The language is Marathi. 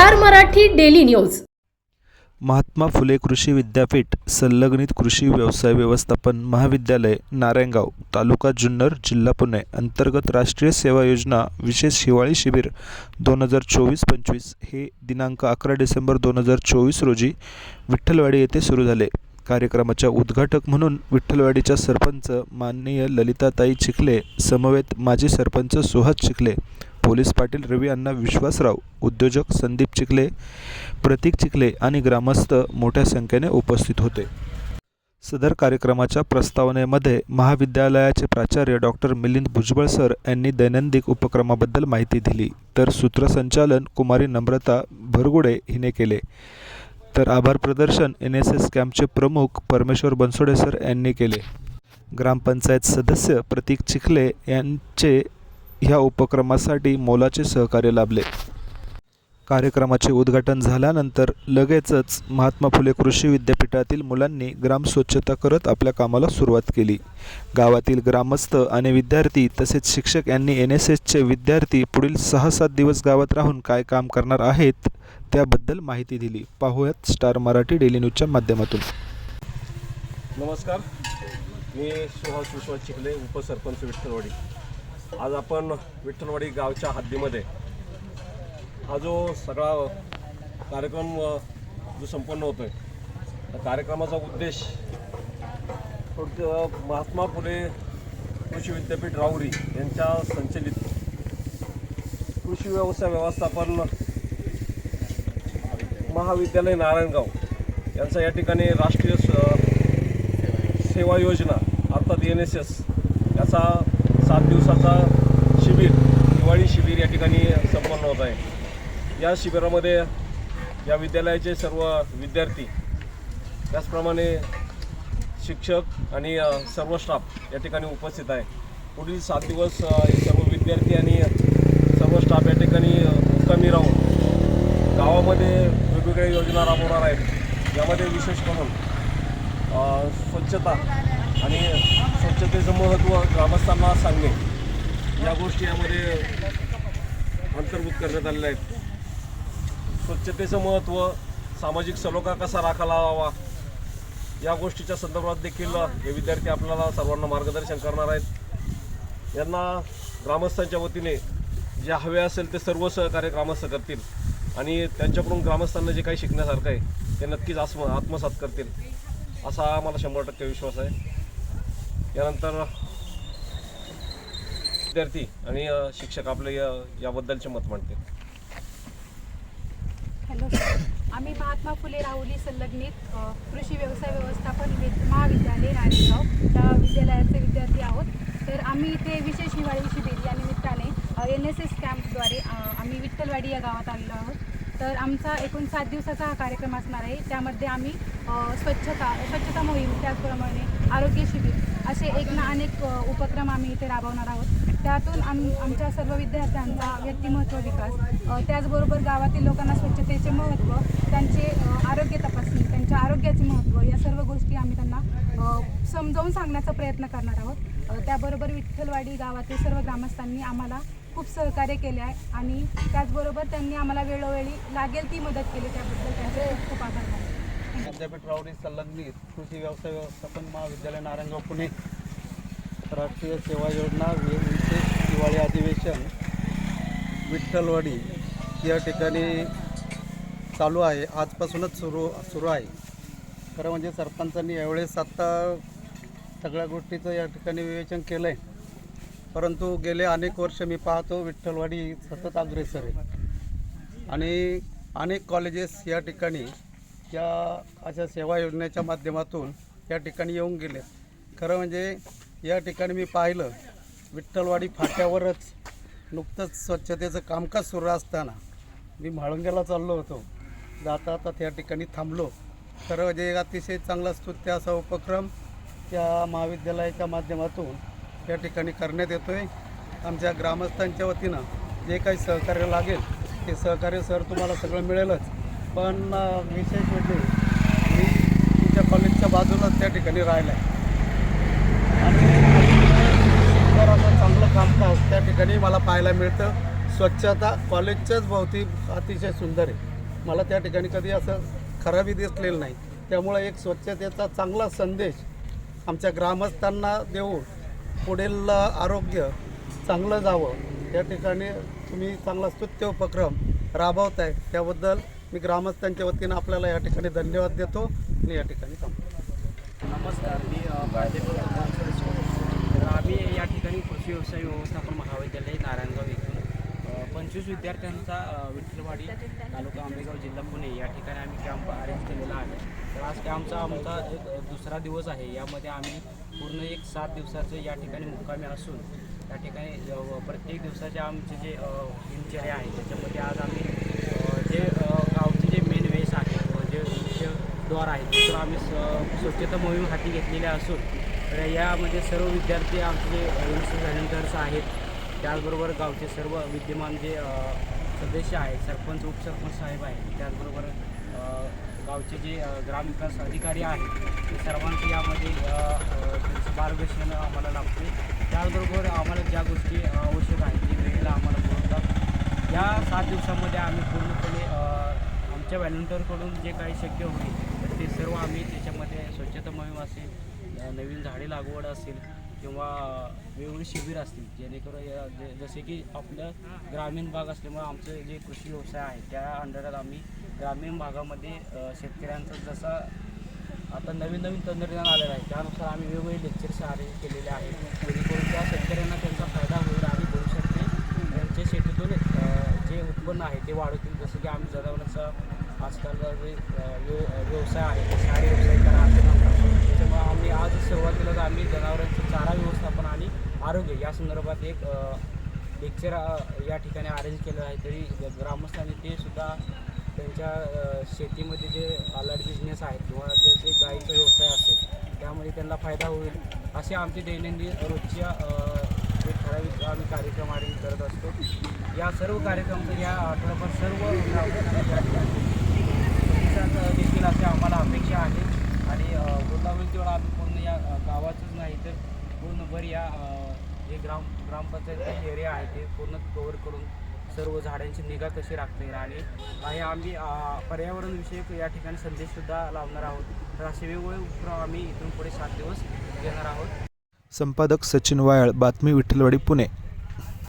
Star Marathi daily news. Mahatma Phule कृषी विद्यापीठ संलग्नित कृषी व्यवसाय व्यवस्थापन महाविद्यालय नारायणगाव तालुका जुन्नर जिल्हा पुणे अंतर्गत राष्ट्रीय सेवा योजना विशेष हिवाळी शिबिर दोन हजार चोवीस पंचवीस हे दिनांक अकरा डिसेंबर दोन हजार चोवीस रोजी विठ्ठलवाडी येथे सुरू झाले. कार्यक्रमाच्या उद्घाटक म्हणून विठ्ठलवाडीच्या सरपंच माननीय ललिताताई चिखले समवेत माजी सरपंच सुहास चिखले पोलीस पाटील रवी अण्णा विश्वासराव उद्योजक संदीप चिखले प्रतीक चिखले आणि ग्रामस्थ मोठ्या संख्येने उपस्थित होते. सदर कार्यक्रमाच्या प्रस्तावनेमध्ये महाविद्यालयाचे प्राचार्य डॉक्टर मिलिंद भुजबळ सर यांनी दैनंदिन उपक्रमाबद्दल माहिती दिली तर सूत्रसंचालन कुमारी नम्रता भरगुडे हिने केले. तर आभार प्रदर्शन एन एस एस कॅम्पचे प्रमुख परमेश्वर बनसोडे सर यांनी केले. ग्रामपंचायत सदस्य प्रतीक चिखले यांचे ह्या उपक्रमासाठी मोलाचे सहकार्य लाभले. कार्यक्रमाचे उद्घाटन झाल्यानंतर लगेचच महात्मा फुले कृषी विद्यापीठातील मुलांनी ग्राम स्वच्छता करत आपल्या कामाला सुरुवात केली. गावातील ग्रामस्थ आणि विद्यार्थी तसेच शिक्षक यांनी एन एस एसचे विद्यार्थी पुढील सहा सात दिवस गावात राहून काय काम करणार आहेत त्याबद्दल माहिती दिली. पाहूयात स्टार मराठी डेली न्यूजच्या माध्यमातून. नमस्कार. मी सुहास विश्वास चिखले उपसरपंच विठ्ठलवाडी. आज आपण विठ्ठलवाडी गावच्या हद्दीमध्ये हा जो सगळा कार्यक्रम जो संपन्न होतो आहे त्या कार्यक्रमाचा उद्देश महात्मा फुले कृषी विद्यापीठ राहुरी यांच्या संचलित कृषी व्यवसाय व्यवस्थापन महाविद्यालय नारायणगाव यांचा या ठिकाणी राष्ट्रीय सेवा योजना अर्थात एन एस एस याचा सात दिवसाचा शिबिर दिवाळी शिबिर या ठिकाणी संपन्न होत आहे. या शिबिरामध्ये या विद्यालयाचे सर्व विद्यार्थी त्याचप्रमाणे शिक्षक आणि सर्व स्टाफ या ठिकाणी उपस्थित आहे. पुढील सात दिवस सर्व विद्यार्थी आणि सर्व स्टाफ या ठिकाणी कमी मुक्कामी राहून गावामध्ये वेगवेगळ्या योजना राबवणार आहेत. यामध्ये विशेष करून स्वच्छता आणि स्वच्छतेचं महत्त्व ग्रामस्थांना सांगणे. या गोष्टी यामध्ये अंतर्भूत करण्यात आलेल्या आहेत. स्वच्छतेचं महत्त्व सामाजिक सलोखा कसा राखायला हवा या गोष्टीच्या संदर्भात देखील हे विद्यार्थी आपल्याला सर्वांना मार्गदर्शन करणार आहेत. यांना ग्रामस्थांच्या वतीने जे हवे असेल ते सर्व सहकार्य ग्रामस्थ करतील आणि त्यांच्याकडून ग्रामस्थांना जे काही शिकण्यासारखं आहे ते नक्कीच आत्म आत्मसात करतील. असा मला शंभर टक्के विश्वास आहे. यानंतर विद्यार्थी आणि शिक्षक आपले याबद्दलचे मत मांडते हॅलो. सर आम्ही महात्मा फुले राहुली संलग्नित कृषी व्यवसाय व्यवस्थापन महाविद्यालय राणेगाव. या विद्यालयाचे विद्यार्थी आहोत. तर आम्ही इथे विशेष हिवाळी शिबिर या निमित्ताने एन एस एस कॅम्पद्वारे आम्ही विठ्ठलवाडी या गावात आलेलो आहोत. तर आमचा एकूण सात दिवसाचा हा कार्यक्रम असणार आहे. त्यामध्ये आम्ही स्वच्छता स्वच्छता मोहीम त्याचप्रमाणे आरोग्य शिबिर असे एक ना अनेक उपक्रम आम्ही इथे राबवणार आहोत. त्यातून आम आमच्या सर्व विद्यार्थ्यांचा व्यक्तिमत्व विकास त्याचबरोबर गावातील लोकांना स्वच्छतेचे महत्त्व त्यांचे आरोग्य तपासणी त्यांच्या आरोग्याचे महत्त्व या सर्व गोष्टी आम्ही त्यांना समजावून सांगण्याचा प्रयत्न करणार आहोत. त्याबरोबर विठ्ठलवाडी गावातील सर्व ग्रामस्थांनी आम्हाला खूप सहकार्य केले आहे आणि त्याचबरोबर त्यांनी आम्हाला वेळोवेळी लागेल ती मदत केली त्याबद्दल त्यांचे खूप आभार मानले विद्यापीठ रावडी संलग्नित कृषी व्यवसाय व्यवस्थापन महाविद्यालय नारायणगाव पुणे. राष्ट्रीय सेवा योजना विशेष दिवाळी अधिवेशन विठ्ठलवाडी. या ठिकाणी चालू आहे. आजपासूनच सुरू सुरू आहे. खरं म्हणजे सरपंचांनी यावेळेस आत्ता सगळ्या गोष्टीचं या ठिकाणी विवेचन केलं आहे परंतु गेले अनेक वर्ष मी पाहतो विठ्ठलवाडी सतत अग्रेसर आहे. आणि अनेक कॉलेजेस या ठिकाणी या अशा सेवा योजनेच्या माध्यमातून या ठिकाणी येऊन गेले. खरं म्हणजे या ठिकाणी मी पाहिलं विठ्ठलवाडी फाट्यावरच नुकतंच स्वच्छतेचं कामकाज सुरू असताना मी म्हाळुंग्याला चाललो होतो. जाता आता त्या ठिकाणी थांबलो. खरं म्हणजे एक अतिशय चांगला स्तुत्य असा उपक्रम त्या महाविद्यालयाच्या माध्यमातून या ठिकाणी करण्यात येतो आहे आमच्या ग्रामस्थांच्या वतीनं जे काही सहकार्य लागेल ते सहकार्य सर तुम्हाला सगळं मिळेलच. पण विशेष म्हणजे मी तुमच्या कॉलेजच्या बाजूलाच त्या ठिकाणी राहिला आहे आणि सुंदर असं चांगलं कामकाज त्या ठिकाणी मला पाहायला मिळतं. स्वच्छता कॉलेजच्याच भोवती अतिशय सुंदर आहे. मला त्या ठिकाणी कधी असं खराबी दिसलेलं नाही. त्यामुळे एक स्वच्छतेचा चांगला संदेश आमच्या ग्रामस्थांना देऊन पुढील आरोग्य चांगलं जावं. त्या ठिकाणी तुम्ही चांगला स्तुत्य उपक्रम राबवत आहे त्याबद्दल मी ग्रामस्थांच्या वतीनं आपल्याला या ठिकाणी धन्यवाद देतो आणि या ठिकाणी थांबतो. नमस्कार मी प्राध्यापक तर आम्ही या ठिकाणी कृषी व्यवसाय व्यवस्थापन महाविद्यालय नारायणगाव येथून पंचवीस विद्यार्थ्यांचा विठ्ठलवाडी तालुका आंबेगाव जिल्हा पुणे या ठिकाणी आम्ही कॅम्प अरेंज केलेला आहे. तर आज कॅम्पचा आमचा एक दुसरा दिवस आहे. यामध्ये आम्ही पूर्ण एक सात दिवसाचे या ठिकाणी मुक्कामी असून त्या ठिकाणी प्रत्येक दिवसाचे आमचे जे दिनचर्या आहे त्याच्यामध्ये आज आम्ही जे अ, गावचे जे मेन वेस आहे व जे मुख्य द्वार आहे. तिथून आम्ही स्वच्छता मोहीम हाती घेतलेल्या असून तर यामध्ये सर्व विद्यार्थी आमचे जे व्हॉलेंटियर्स आहेत. त्याचबरोबर गावचे सर्व विद्यमान जे सदस्य आहेत सरपंच उपसरपंच साहेब आहेत. त्याचबरोबर गावचे जे ग्रामविकास अधिकारी आहेत ते सर्वांचे यामध्ये त्यांचं मार्गदर्शन आम्हाला लागते. त्याचबरोबर आम्हाला ज्या गोष्टी आवश्यक आहेत ते वेळेला आम्हाला पुरवतात. या सात दिवसामध्ये आम्ही पूर्णपणे आमच्या व्हॉलेंटियरकडून जे काही शक्य होईल ते सर्व आम्ही त्याच्यामध्ये स्वच्छता मोहीम असेल नवीन झाडे लागवड असेल किंवा वेगवेगळे शिबिर असतील जेणेकरून या- जसे की आपलं ग्रामीण भाग असल्यामुळे आमचं जे कृषी व्यवसाय आहे त्या अंडरात आम्ही ग्रामीण भागामध्ये शेतकऱ्यांचा शेतकऱ्यांचं जसा आता नवीन नवीन तंत्रज्ञान आलेलं आहे त्यानुसार आम्ही वेगवेगळे लेक्चर्स अरेंज केलेले आहेत. जेणेकरून त्या शेतकऱ्यांना त्यांचा फायदा होईल आणि भविष्यात ते त्यांच्या शेतीतून जे उत्पन्न आहे ते वाढवतील जसं की आम्ही जनावरांचा आजकालचा जे व्यव व्यवसाय आहे ते व्यवसाय करा असं त्याच्यामुळे आम्ही आज सुरुवातीलाच आम्ही जनावरांचं चारा व्यवस्थापन आणि आरोग्य या संदर्भात एक लेक्चर या ठिकाणी अरेंज केलं आहे. तरी ग्रामस्थांनी ते सुद्धा त्यांच्या शेतीमध्ये जे आलाड बिझनेस आहेत किंवा जसे गाईचा व्यवसाय असेल त्यामध्ये त्यांना फायदा होईल असे आमचे दैनंदिन रोजच्या एक जे ठराविक आम्ही कार्यक्रम अरेंज करत असतो. या सर्व कार्यक्रम या आठवड्याभर सर्व ग्रामस्थांना त्या ठिकाणी प्रतिसाद देखील असे आम्हाला अपेक्षा आहे. आणि अ, होईल तेवढा आम्ही पूर्ण या गावाचंच नाही तर पूर्णभर या जे ग्राम ग्रामपंचायत एरिया आहे ते पूर्ण कवर करून सर्व झाडांची निगा कशी राखता येईल आणि काही आम्ही पर्यावरणविषयक या ठिकाणी संदेशसुद्धा लावणार आहोत. तर असे वेगवेगळे उपक्रम आम्ही इथून पुढे सात दिवस घेणार आहोत. संपादक सचिन वायाळ बातमी विठ्ठलवाडी पुणे.